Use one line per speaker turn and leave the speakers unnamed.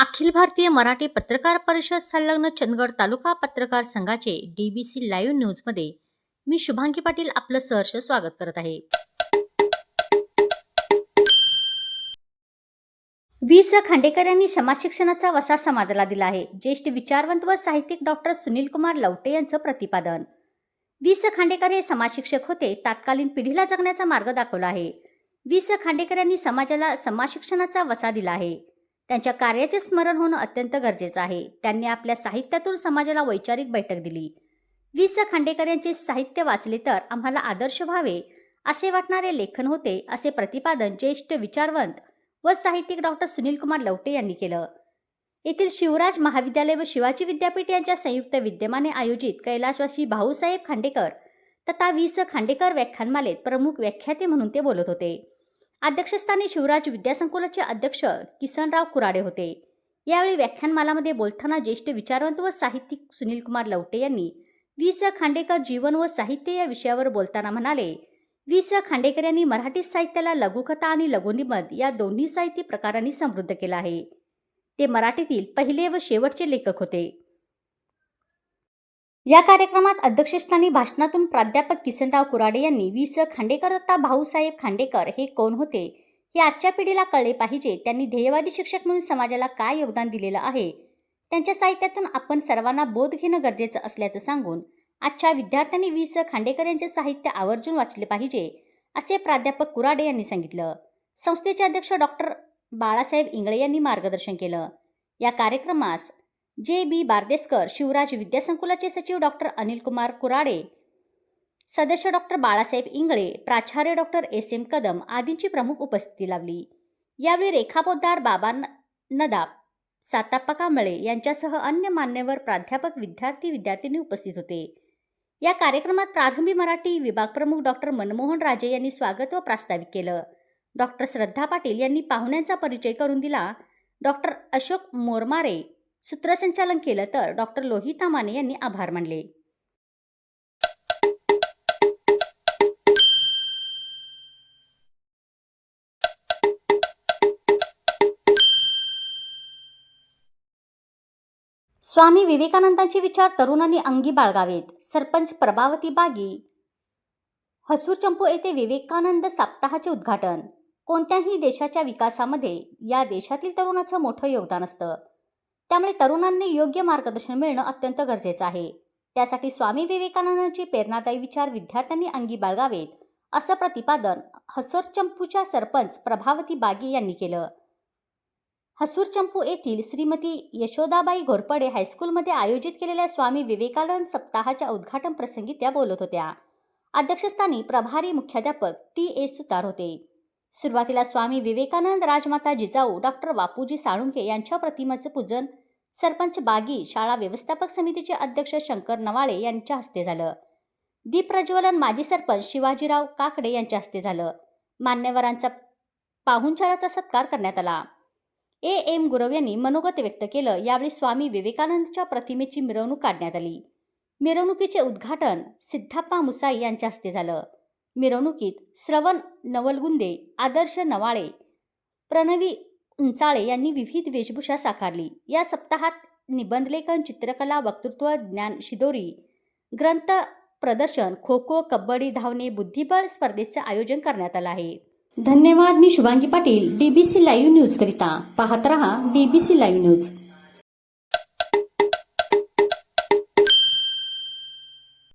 अखिल भारतीय मराठी पत्रकार परिषद संलग्न चंदगड तालुका पत्रकार संघाचे डीबीसी लाईव्ह न्यूजमध्ये मी शुभांगी पाटील आपलं सहर्ष स्वागत करत आहे. वी स खांडेकर यांनी समाज शिक्षणाचा वसा समाजाला दिला आहे. ज्येष्ठ विचारवंत व साहित्यिक डॉक्टर सुनील कुमार लवटे यांचं प्रतिपादन. वी स खांडेकर हे समाजशिक्षक होते तात्कालीन पिढीला जगण्याचा मार्ग दाखवला आहे. वी स खांडेकर यांनी समाजाला समाजशिक्षणाचा वसा दिला आहे. त्यांच्या कार्याचे स्मरण होणं अत्यंत गरजेचं आहे. त्यांनी आपल्या साहित्यातून समाजाला वैचारिक बैठक दिली. वि स. खांडेकर यांचे साहित्य वाचले तर आम्हाला आदर्श व्हावे असे वाटणारे लेखन होते असे प्रतिपादन ज्येष्ठ विचारवंत व साहित्यिक डॉक्टर सुनीलकुमार लवटे यांनी केलं. येथील शिवराज महाविद्यालय व शिवाजी विद्यापीठ यांच्या संयुक्त विद्यमाने आयोजित कैलाशवासी भाऊसाहेब खांडेकर तथा वि स. खांडेकर व्याख्यानमालेत प्रमुख व्याख्याते म्हणून ते बोलत होते. अध्यक्षस्थानी शिवराज विद्यासंकुलाचे अध्यक्ष किसनराव कुराडे होते. यावेळी व्याख्यानमालामध्ये बोलताना ज्येष्ठ विचारवंत व साहित्यिक सुनीलकुमार लवटे यांनी वि स. खांडेकर जीवन व साहित्य या विषयावर बोलताना म्हणाले वि स. खांडेकर यांनी मराठी साहित्याला लघुकथा आणि लघुनिबंध या दोन्ही साहित्य प्रकारांनी समृद्ध केला आहे. ते मराठीतील पहिले व शेवटचे लेखक होते. या कार्यक्रमात अध्यक्षस्थानी भाषणातून प्राध्यापक किसनराव कुराडे यांनी वि स. खांडेकर दत्ता भाऊसाहेब खांडेकर हे कोण होते हे आजच्या पिढीला कळले पाहिजे. त्यांनी ध्येयवादी शिक्षक म्हणून समाजाला काय योगदान दिलेलं आहे? त्यांच्या साहित्यातून आपण सर्वांना बोध घेणं गरजेचं असल्याचं सांगून आजच्या विद्यार्थ्यांनी वि स. खांडेकर यांचे साहित्य आवर्जून वाचले पाहिजे असे प्राध्यापक कुराडे यांनी सांगितलं. संस्थेचे अध्यक्ष डॉक्टर बाळासाहेब इंगळे यांनी मार्गदर्शन केलं. या कार्यक्रमास जे बी बारदेसकर शिवराज विद्यासंकुलाचे सचिव डॉक्टर अनिल कुमार कुराडे सदस्य डॉक्टर बाळासाहेब इंगळे प्राचार्य डॉक्टर एस एम कदम आदींची प्रमुख उपस्थिती लावली यावेळी रेखा पोद्दार बाबा न- नदाब साताप्पा कांबळे यांच्यासह अन्य मान्यवर प्राध्यापक विद्यार्थी विद्यार्थिनी उपस्थित होते. या कार्यक्रमात प्रारंभी मराठी विभाग प्रमुख डॉक्टर मनमोहन राजे यांनी स्वागत व प्रास्ताविक केलं. डॉक्टर श्रद्धा पाटील यांनी पाहुण्यांचा परिचय करून दिला. डॉक्टर अशोक मोरमारे सूत्रसंचालन केलं तर डॉक्टर लोहिता माने यांनी आभार मानले. स्वामी विवेकानंदांचे विचार तरुणांनी अंगी बाळगावेत. सरपंच प्रभावती बागी. हसूर चंपू येथे विवेकानंद साप्ताहाचे उद्घाटन. कोणत्याही देशाच्या विकासामध्ये या देशातील तरुणाचं मोठं योगदान असतं. त्यामुळे तरुणांनी योग्य मार्गदर्शन मिळणं अत्यंत गरजेचं आहे. त्यासाठी स्वामी विवेकानंदांची प्रेरणादायी विचार विद्यार्थ्यांनी अंगी बाळगावेत असं प्रतिपादन हसर चंपूच्या सरपंच प्रभावती बागे यांनी केलं. हसूर चंपू येथील श्रीमती यशोदाबाई घोरपडे हायस्कूलमध्ये आयोजित केलेल्या स्वामी विवेकानंद सप्ताहाच्या उद्घाटन प्रसंगी त्या बोलत होत्या. अध्यक्षस्थानी प्रभारी मुख्याध्यापक टी ए सुतार होते. सुरुवातीला स्वामी विवेकानंद राजमाता जिजाऊ डॉक्टर बापूजी साळुंके यांच्या प्रतिमेचं पूजन सरपंच बागी शाळा व्यवस्थापक समितीचे अध्यक्ष शंकर नवाळे यांच्या हस्ते झालं. दीपप्रज्वलन माजी सरपंच शिवाजीराव काकडे यांच्या हस्ते झालं. मान्यवरांचा पाहुणचाराचा सत्कार करण्यात आला. ए. एम. गुरव यांनी मनोगत व्यक्त केलं. यावेळी स्वामी विवेकानंदच्या प्रतिमेची मिरवणूक काढण्यात आली. मिरवणुकीचे उद्घाटन सिद्धाप्पा मुसाई यांच्या हस्ते झालं. मिरवणुकीत श्रवण नवलगुंदे आदर्श नवाळे प्रणवी उंचाळे यांनी विविध वेशभूषा साकारली. या सप्ताहात निबंधलेखन चित्रकला वक्तृत्व ज्ञान शिदोरी ग्रंथ प्रदर्शन खो खो कबड्डी धावणे बुद्धिबळ स्पर्धेचं आयोजन करण्यात आलं आहे. धन्यवाद मी Shubhangi Patil DBC live news करिता पाहत रहा डीबीसी लाईव्ह न्यूज.